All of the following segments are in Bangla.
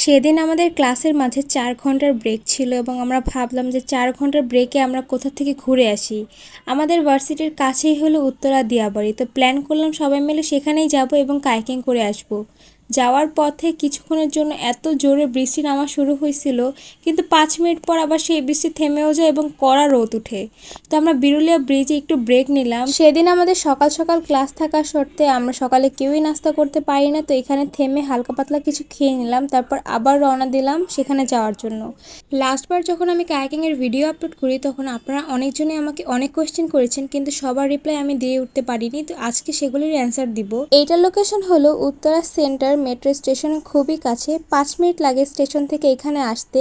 সেদিন আমাদের ক্লাসের মাঝে চার ঘণ্টার ব্রেক ছিল এবং আমরা ভাবলাম যে চার ঘণ্টার ব্রেকে আমরা কোথা থেকে ঘুরে আসি আমাদের ভার্সিটির কাছেই হলো উত্তরা দিয়াবাড়ি তো প্ল্যান করলাম সবাই মিলে সেখানেই যাব এবং কাইকিং করে আসব। যাওয়ার পথে কিছুক্ষণের জন্য এত জোরে বৃষ্টি নামা শুরু হয়েছিল, কিন্তু পাঁচ মিনিট পর আবার সেই বৃষ্টি থেমেও যায় এবং কড়া রোদ উঠে। তো আমরা বিরুলিয়া ব্রিজে একটু ব্রেক নিলাম। সেদিন আমাদের সকাল সকাল ক্লাস থাকার সত্ত্বে আমরা সকালে কেউই নাস্তা করতে পারি না, তো এখানে থেমে হালকা পাতলা কিছু খেয়ে নিলাম, তারপর আবার রওনা দিলাম সেখানে যাওয়ার জন্য। লাস্টবার যখন আমি কায়াকিং এর ভিডিও আপলোড করি, তখন আপনারা অনেকজনই আমাকে অনেক কোয়েশ্চেন করেছেন, কিন্তু সবার রিপ্লাই আমি দিয়ে উঠতে পারিনি, তো আজকে সেগুলির অ্যান্সার দিব। এইটার লোকেশন হলো উত্তরা সেন্টার মেট্রো স্টেশন খুবই কাছে। পাঁচ মিনিট লাগে স্টেশন থেকে এখানে আসতে।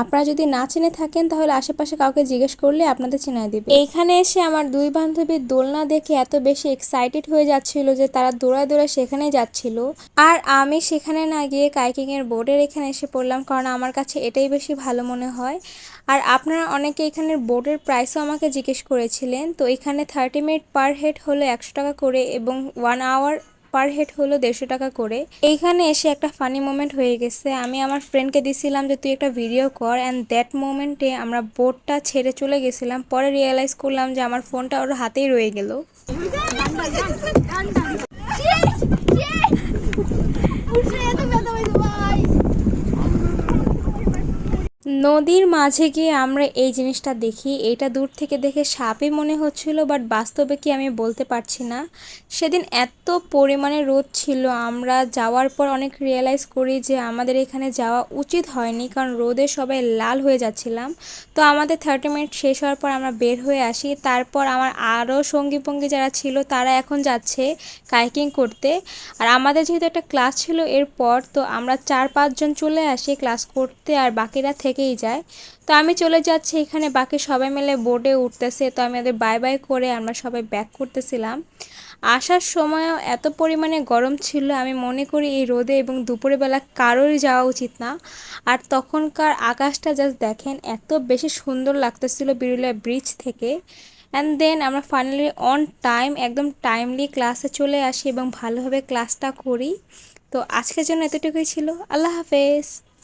আপনারা যদি না চিনে থাকেন, তাহলে আশেপাশে কাউকে জিজ্ঞেস করলে আপনাদের চেনাই দেবে। এইখানে এসে আমার দুই বান্ধবীর দোলনা দেখে এত বেশি এক্সাইটেড হয়ে যাচ্ছিল যে তারা দৌড়ায় দৌড়ায় সেখানেই যাচ্ছিল। আর আমি সেখানে না গিয়ে কাইকিং এর বোর্ডের এখানে এসে পড়লাম, কারণ আমার কাছে এটাই বেশি ভালো মনে হয়। আর আপনারা অনেকে এখানের বোর্ডের প্রাইসও আমাকে জিজ্ঞেস করেছিলেন। তো এখানে থার্টি মিনিট পার হেড হলো একশো টাকা করে এবং ওয়ান আওয়ার পার হেড হলো দেড়শো টাকা করে। এইখানে এসে একটা ফানি মোমেন্ট হয়ে গেছে। আমি আমার ফ্রেন্ডকে দিছিলাম যে, তুই একটা ভিডিও কর। অ্যান্ড দ্যাট মোমেন্টে আমরা বোর্ডটা ছেড়ে চলে গেছিলাম। পরে রিয়েলাইজ করলাম যে, আমার ফোনটা ওর হাতেই রয়ে গেল। নদীর মাঝে গিয়ে আমরা এই জিনিসটা দেখি। এটা দূর থেকে দেখে সাপই মনে হচ্ছিল বাট বাস্তবে কি আমি বলতে পারছি না। সেদিন এত পরিমাণে রোদ ছিল, আমরা যাওয়ার পর অনেক রিয়েলাইজ করি যে আমাদের এখানে যাওয়া উচিত হয়নি, কারণ রোদে সবাই লাল হয়ে যাচ্ছিলাম। তো আমাদের থার্টি মিনিট শেষ হওয়ার পর আমরা বের হয়ে আসি। তারপর আমার আরও সঙ্গী পঙ্গী যারা ছিল, তারা এখন যাচ্ছে কাইকিং করতে। আর আমাদের যেহেতু একটা ক্লাস ছিল এরপর, তো আমরা চার পাঁচজন চলে আসি ক্লাস করতে, আর বাকিরা থেকেই যায়। তো আমি চলে যাচ্ছি এখানে, বাকি সবাই মিলে বোর্ডে উঠতেছে। তো আমি ওদের বাই বাই করে আমরা সবাই ব্যাক করতেছিলাম। আসার সময়ও এত পরিমাণে গরম ছিল, আমি মনে করি এই রোদে এবং দুপুরে বেলা কারোরই যাওয়া উচিত না। আর তখনকার আকাশটা জাস্ট দেখেন, এত বেশি সুন্দর লাগতেছিল বিরুলিয়া ব্রিজ থেকে। অ্যান্ড দেন আমরা ফাইনালি অন টাইম একদম টাইমলি ক্লাসে চলে আসি এবং ভালোভাবে ক্লাসটা করি। তো আজকের জন্য এতটুকুই ছিল। আল্লাহ হাফেজ।